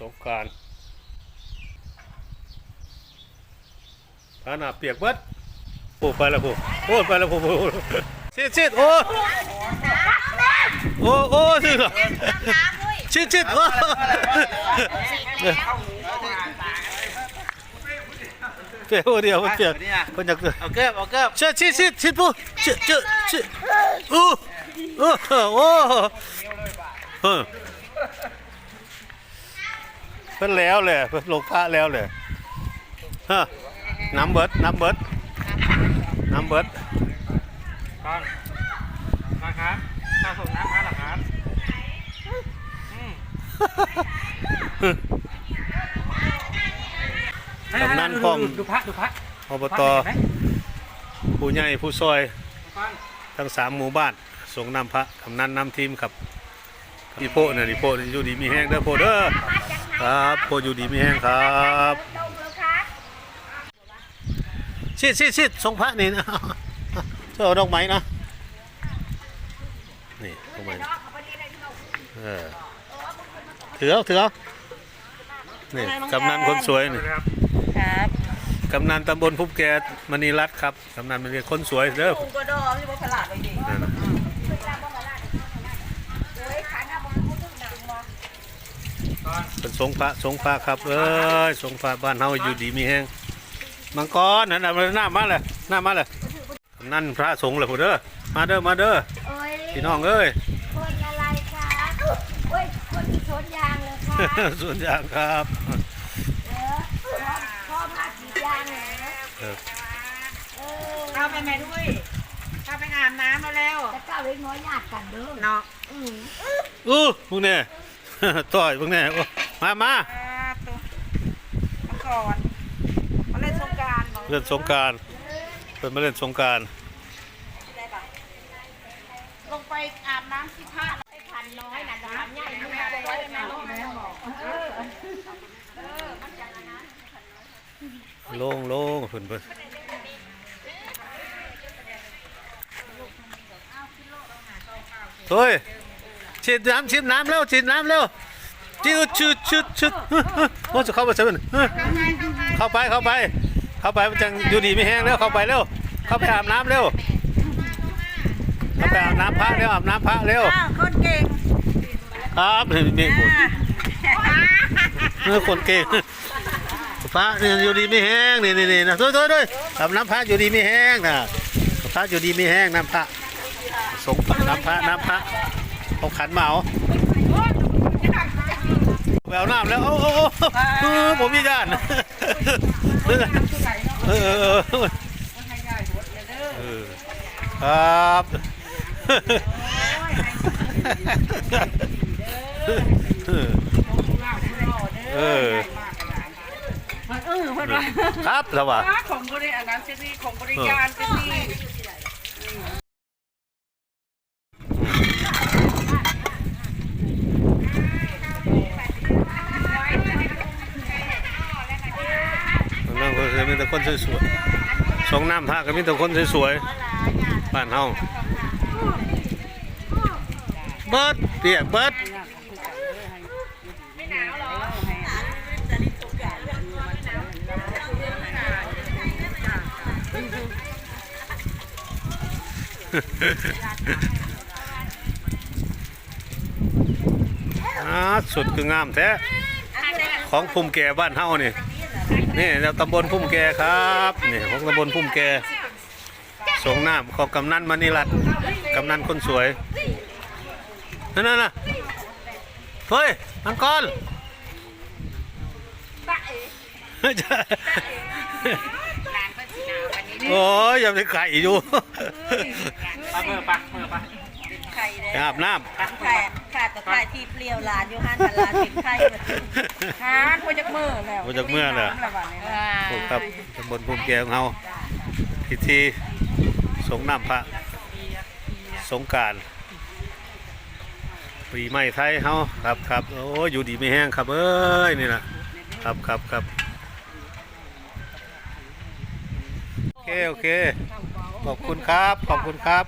สงกรารผาหนาเปียกเบิดโอ้ไปแล้วผู้โอ้ไปแล้วผู้ชิดชิดโอ้โอ้โอ้ชิดเหรอชิดชิดโอ้เปียกโอ้เดียวมันเปียกคนอยากเอาเกือบเอาเกือบชิดชิดชิดชิดผู้ชิดชิดชิดอู้โอ้โอ้เออ เพิ่นแล้วแหละเพิ่นลงพระแล้วแหละฮะน้ำเบิดน้ำเบิดน้ำเบิดก่อนมาครับข้าวส่งน้ำมาหรอครับดูพระดูพระอบตผู้ใหญ่ผู้ซอยทั้งสามหมู่บ้านส่งนำพระกำนันนำทีมครับพี่โพเนี่ยพี่โพนี่อยู่ดีมีแห้งเด้อโพเด้อ ครับโพอยู่ดีมีแห้งครับชิดชิดชิดส่งพระนี่นะเจ้าเอาดอกไม้นะนี่ดอกไม้นะเออถือเอาถือเอานี่กำนันคนสวยนี่ครับครับกำนันตำบลภูมิแกมณีรัตน์ครับกำนันมันเป็นคนสวยเด้อ ลุงก็ดอมที่ว่าฉลาด เลยดินั่นน่ะเป็นสงพระสงพระครับเอ้ยสงพระบ้านเฮาอยู่ดีมีแห้งมังกรนั่นน่ะหน้ามาเลยหน้ามาเลยกำนันพระสงฆ์เลยพุ่นเด้อมาเด้อมาเด้อโอ้ยพี่น้องเอ้ยคนอะไรคะโอ้ยคนที่สวนยางเลยค่ะส่วนยางครับเออพ่อพ่อมากี่ยางเหรอเออเออเข้าไปแม่ด้วยเข้าไปอาบน้ำมาแล้วจะเก้าเล็กน้อยญาติกันเด้อเนาะอืมอู้พวกนี้ ต่อยพวกนี้โอ้มามาตัวมาก่อนมาเล่นสงกรารเล่นสงกรารเป็นมาเล่นสงกรารลงไปอาบน้ำที่พระไอ้พันน้อยน่ะจะทำใหญ่ไม่ได้เลยนะลูกนะเออโล่งโล่งเพิ่นเพิ่นเฮ้ย ฉีดน้ำฉีดน้ำเร็วฉีดน้ำเร็วจืดชืดชืดชืดโอ้จะเข้าไปเซเว่นเข้าไปเข้าไป เข้าไปมันจังอยู่ดีไม่แห้งแล้วเข้าไปเร็วเข้าไปอาบน้ำเร็วเข้าไปอาบน้ำพระเร็วอาบน้ำพระเร็วอ้าวคนเก่งครับนี่มีคนนี่คนเก่งพระนี่อยู่ดีไม่แห้งนี่นี่นี่นะด้วยด้วยด้วยอาบน้ำพระอยู่ดีไม่แห้งนะพระอยู่ดีไม่แห้งน้ำพระสงฆ์น้ำพระน้ำพระ เอาขันมาเอาแววน้ำแล้วโอ้โอ้โอ้เออผมมีญาติเออเออเออเออครับเออมันเออเพื่อนว่าครับสวัสดีของบริการนั้นจะนี่ของบริการจะนี่ นั่งคนสวย มีแต่คนสวยๆสองน้ำท่าก็มีแต่คนสวยๆบ้านเฮาเบิดเปียกเบิดอ่าสุดคืองามแท้ของภูมิแก่บ้านเฮานี่ นี่เราตำบลพุ่มแกครับนี่ของตำบลพุ่มแกสงน้ำของกำนันมณีรัตน์กำนันคนสวยนั่นน่ะนะเฮ้ยมังกรโอ้ยยังได้ไข่อยู่ปะเมื่อปะเมื่อปะ ไข่เลยอาบน้ขาดขาดแต่ไข่ที่เปรี้ยวลานอยู่ห้านแต่ลานเป็นไข่แบบฮานพวกจักมือแล้วำมาจากเมื่อน่ะระบาดนี้นะโอ้ครับตำบลพุ่มแกของเฮาพิธีสงน้ำพระสงกรารปีใหม่ไทยเฮาครับครับโอ้ยอยู่ดีไม่แห้งครับเอ้ยนี่นะครับครับครับโอเคโอเคขอบคุณครับขอบคุณครับ